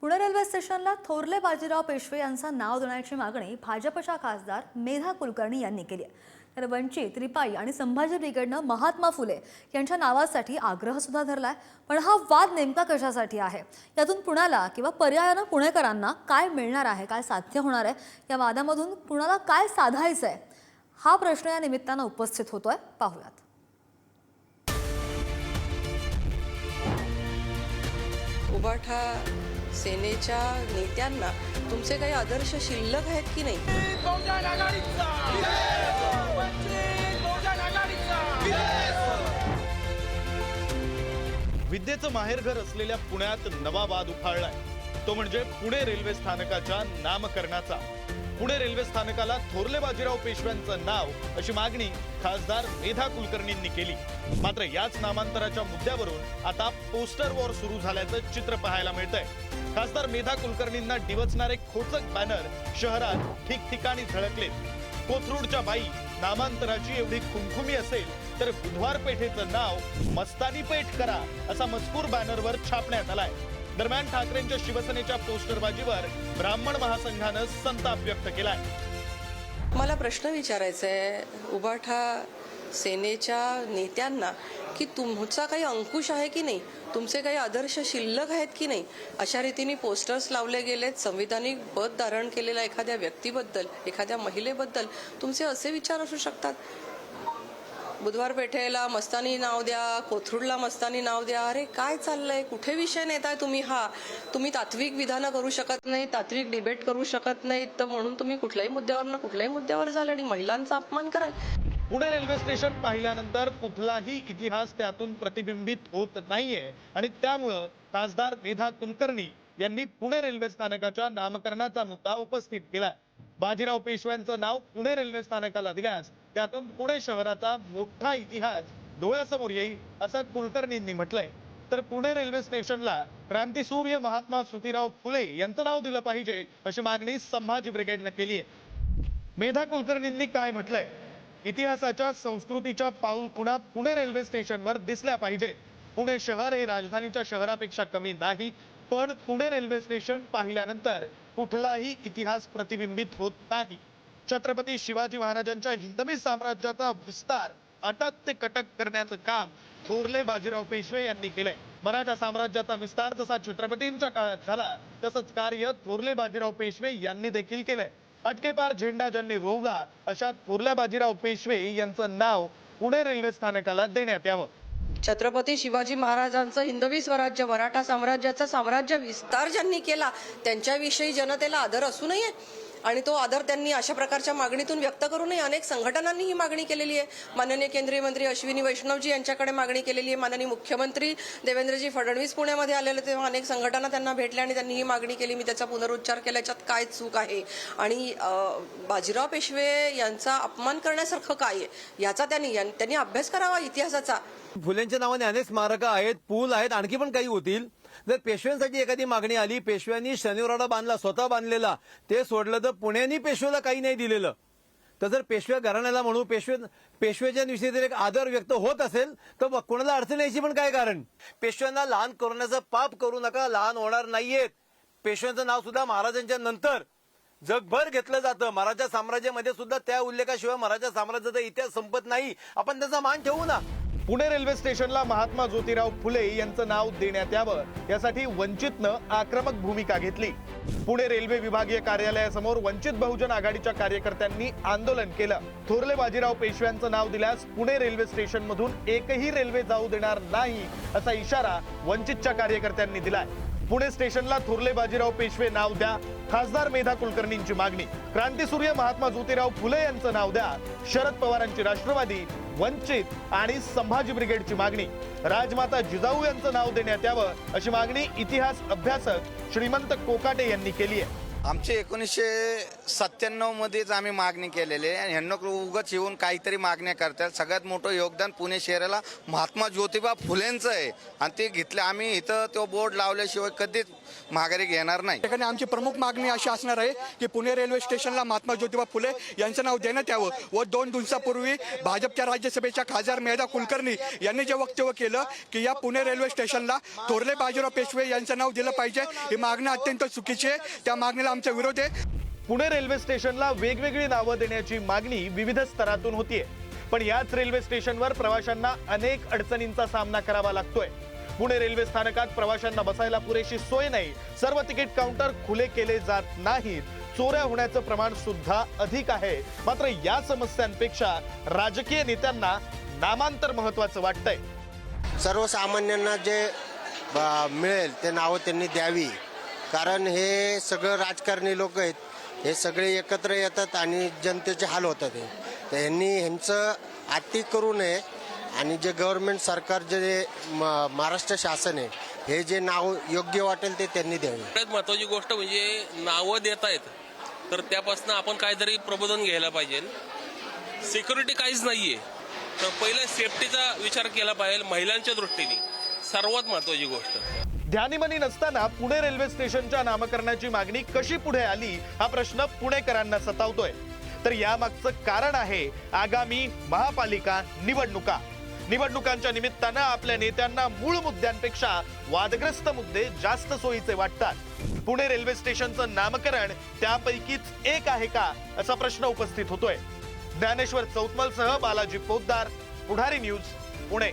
Pune railway स्टेशनला थोरले बाजीराव पेशवे यांचं नाव देण्याची मागणी भाजपच्या खासदार मेधा कुलकर्णी यांनी केली आहे. तर वंचित रिपाई आणि संभाजी ब्रिगेडनं महात्मा फुले यांच्या नावासाठी आग्रह सुद्धा धरलाय. पण हा वाद नेमका कशासाठी आहे? यातून पुण्याला किंवा पर्यायानं पुणेकरांना काय मिळणार आहे? काय साध्य होणार आहे? या वादामधून पुण्याला काय साधायचं आहे? हा प्रश्न या निमित्तानं उपस्थित होतोय. पाहूयात. उभाठा सेनेच्या नेत्यांना तुमचे काही आदर्श शिल्लक आहेत की नाही? विद्येचं माहेरघर असलेल्या पुण्यात नवा वाद उफाळलाय. तो म्हणजे पुणे रेल्वे स्थानकाच्या नामकरणाचा. पुणे रेल्वे स्थानकाला थोरले बाजीराव पेशव्यांचं नाव अशी मागणी खासदार मेधा कुलकर्णींनी केली. मात्र याच नामांतराच्या मुद्द्यावरून आता पोस्टर वॉर सुरू झाल्याचं चित्र पाहायला मिळतंय. खासदार मेधा कुलकर्णींना डिवचणारे खोचक बॅनर शहरात ठिकठिकाणी झळकलेत कोथरूडच्या बाई नामांतराची एवढी खुमखुमी असेल तर बुधवार पेठेचं नाव मस्तानी पेठ करा असा मजकूर बॅनरवर छापण्यात आलाय. दरम्यान ठाकरेंच्या शिवसेनेच्या पोस्टरबाजीवर ब्राह्मण महासंघानं संताप व्यक्त केलाय. मला प्रश्न विचारायचा आहे उभाठा सेनेच्या नेत्यांना की तुमचा काही अंकुश आहे की नाही? तुमचे काही आदर्श शिल्लक आहेत की नाही? अशा रीतीने पोस्टर्स लावले गेलेत. संविधानिक पद धारण केलेल्या एखाद्या व्यक्तीबद्दल एखाद्या महिलेबद्दल तुमचे असे विचार असू शकतात. बुधवार पेठेला मस्तानी नाव द्या कोथरूडला मस्तानी नाव द्या. अरे काय चाललंय? कुठे विषय नेताय तुम्ही हा? तुम्ही तात्विक विधानं करू शकत नाही तात्विक डिबेट करू शकत नाही तर म्हणून तुम्ही कुठल्याही मुद्द्यावर ना कुठल्याही मुद्द्यावर झालं आणि महिलांचा अपमान कराल. पुणे रेल्वे स्टेशन पाहिल्यानंतर कुठलाही इतिहास त्यातून प्रतिबिंबित होत नाहीये. आणि त्यामुळं खासदार मेधा कुलकर्णी यांनी पुणे रेल्वे स्थानकाच्या नामकरणाचा मुद्दा उपस्थित केला बाजीराव पेशव्यांचं नाव पुणे रेल्वे स्थानकाला दिल्यास त्यातून पुणे शहराचा मोठा इतिहास डोळ्यासमोर येईल असं कुलकर्णींनी म्हटलंय. तर पुणे रेल्वे स्टेशनला क्रांतीसूर्य महात्मा सुतीराव फुले यांचं नाव दिलं पाहिजे अशी मागणी संभाजी ब्रिगेडनं केली आहे मेधा कुलकर्णींनी काय म्हटलंय? इतिहासाच्या संस्कृतीच्या पाऊल पुण्यात पुणे रेल्वे स्टेशनवर दिसल्या पाहिजे. पुणे शहर हे राजधानीच्या शहरापेक्षा कमी नाही पण पुणे रेल्वे स्टेशन पाहिल्यानंतर कुठलाही इतिहास प्रतिबिंबित होत नाही. छत्रपती शिवाजी महाराजांच्या हिंदवी साम्राज्याचा विस्तार अटक ते कटक करण्याचं काम थोरले बाजीराव पेशवे यांनी केलंय. मराठा साम्राज्याचा विस्तार जसा छत्रपतींच्या काळात झाला तसंच कार्य थोरले बाजीराव पेशवे यांनी देखील केलंय. अटकेपार झेंडा ज्यांनी रोवला अशा थोरल्या बाजीराव पेशवे यांचं नाव पुणे रेल्वे स्थानकाला देण्यात यावं. छत्रपती शिवाजी महाराजांचं हिंदवी स्वराज्य मराठा साम्राज्याचा साम्राज्य विस्तार ज्यांनी केला त्यांच्याविषयी जनतेला आदर असू नये आणि तो आदर त्यांनी अशा प्रकारच्या मागणीतून व्यक्त करूनही अनेक संघटनांनी ही मागणी केलेली आहे. माननीय केंद्रीय मंत्री अश्विनी वैष्णवजी यांच्याकडे मागणी केलेली आहे. माननीय मुख्यमंत्री देवेंद्रजी फडणवीस पुण्यामध्ये आलेले तेव्हा अनेक संघटना त्यांना भेटल्या आणि त्यांनी ही मागणी केली. मी त्याचा पुनरुच्चार केल्याच्यात काय चूक आहे? आणि बाजीराव पेशवे यांचा अपमान करण्यासारखं काय आहे? याचा त्यांनी यां- त्यांनी अभ्यास करावा इतिहासाचा. फुलेंच्या नावाने अनेक स्मारकं आहेत पूल आहेत आणखी पण काही होतील? जर पेशव्यांसाठी एखादी मागणी आली पेशव्यांनी शनिवारवाडा बांधला स्वतः बांधलेला ते सोडलं तर पुण्यानी पेशव्याला काही नाही दिलेलं. तर जर पेशव्या घराण्याला म्हणू पेशवे पेशव्याच्याविषयी जर एक आदर व्यक्त होत असेल तर मग कोणाला अडचण यायची पण काय कारण? पेशव्यांना लहान करण्याचं पाप करू नका लहान होणार नाहीयेत. पेशव्यांचं नाव सुद्धा महाराजांच्या नंतर. जगभर घेतलं जातं. मराठा साम्राज्यामध्ये सुद्धा त्या उल्लेखाशिवाय मराठा साम्राज्याचा इतिहास संपत नाही. आपण त्याचा मान ठेवू ना. पुणे रेल्वे स्टेशनला महात्मा ज्योतिराव फुले यांचं नाव देण्यात यावं यासाठी वंचितनं आक्रमक भूमिका घेतली. पुणे रेल्वे विभागीय कार्यालयासमोर वंचित बहुजन आघाडीच्या कार्यकर्त्यांनी आंदोलन केलं. थोरले बाजीराव पेशव्यांचं नाव दिल्यास पुणे रेल्वे स्टेशनमधून एकही रेल्वे जाऊ देणार नाही असा इशारा वंचितच्या कार्यकर्त्यांनी दिलाय. पुणे स्टेशनला थोरले बाजीराव पेशवे नाव द्या. खासदार मेधा कुलकर्णींची मागणी. क्रांतीसूर्य महात्मा ज्योतिराव फुले यांचं नाव द्या. शरद पवारांची राष्ट्रवादी वंचित आणि संभाजी ब्रिगेडची मागणी. राजमाता जिजाऊ यांचं नाव देण्यात यावं अशी मागणी इतिहास अभ्यासक श्रीमंत कोकाटे यांनी केली आहे आमचे एकोणीसशे सत्त्याण्णव मध्येच आम्ही मागणी केलेली आहे. आणि ह्यांना उगच येऊन काहीतरी मागण्या करतात. सगळ्यात मोठं योगदान पुणे शहराला महात्मा ज्योतिबा फुलेंचं आहे. आणि ते घेतले आम्ही इथं तो बोर्ड लावल्याशिवाय कधीच माघारी घेणार नाही. ठिकाणी आमची प्रमुख मागणी अशी असणार आहे की पुणे रेल्वे स्टेशनला महात्मा ज्योतिबा फुले यांचं नाव देण्यात यावं. व दोन दिवसापूर्वी भाजपच्या राज्यसभेच्या खासदार मेधा कुलकर्णी यांनी जे वक्तव्य केलं की या पुणे रेल्वे स्टेशनला थोरले बाजीराव पेशवे यांचं नाव दिलं पाहिजे. ही मागणी अत्यंत चुकीची आहे. त्या मागणीला आमच्या विरोध आहे पुणे रेल्वे स्टेशनला वेगवेगळी नावं देण्याची मागणी विविध स्तरातून होतीये. पण याच रेल्वे स्टेशनवर प्रवाशांना अनेक अडचणींचा सामना करावा लागतोय. पुणे रेल्वे स्थानकात प्रवाशांना बसायला पुरेशी सोय नाही. सर्व तिकीट काउंटर खुले केले जात नाहीत. चोऱ्या होण्याचं प्रमाण सुद्धा अधिक आहे. मात्र या समस्यांपेक्षा राजकीय नेत्यांना नामांतर महत्वाचं वाटतंय. सर्वसामान्यांना जे मिळेल ते नावं त्यांनी द्यावी. कारण हे सगळं राजकारणी लोक आहेत हे सगळे एकत्र येतात आणि जनतेचे हाल होतात हे. तर ह्यांनी ह्यांचं अति करू नये आणि जे गव्हर्नमेंट सरकार जे म- महाराष्ट्र शासन आहे हे जे नाव योग्य वाटेल ते त्यांनी द्यावे. सगळ्यात महत्वाची गोष्ट म्हणजे नावं देत आहेत तर त्यापासून आपण काहीतरी प्रबोधन घ्यायला पाहिजे. सिक्युरिटी काहीच नाहीये तर पहिले सेफ्टीचा विचार केला पाहिजे महिलांच्या दृष्टीने. सर्वात महत्वाची गोष्ट. ध्यानीमनी नसताना पुणे रेल्वे स्टेशनच्या नामकरणाची मागणी कशी पुढे आली हा प्रश्न पुणेकरांना सतावतोय. तर यामागचं कारण आहे आगामी महापालिका निवडणुका. निवडणुकांच्या निमित्तानं आपल्या नेत्यांना मूळ मुद्द्यांपेक्षा वादग्रस्त मुद्दे जास्त सोयीचे वाटतात. पुणे रेल्वे स्टेशनचं नामकरण त्यापैकीच एक आहे का असा प्रश्न उपस्थित होतोय. ज्ञानेश्वर चौतमलसह बालाजी पोद्दार पुढारी न्यूज पुणे.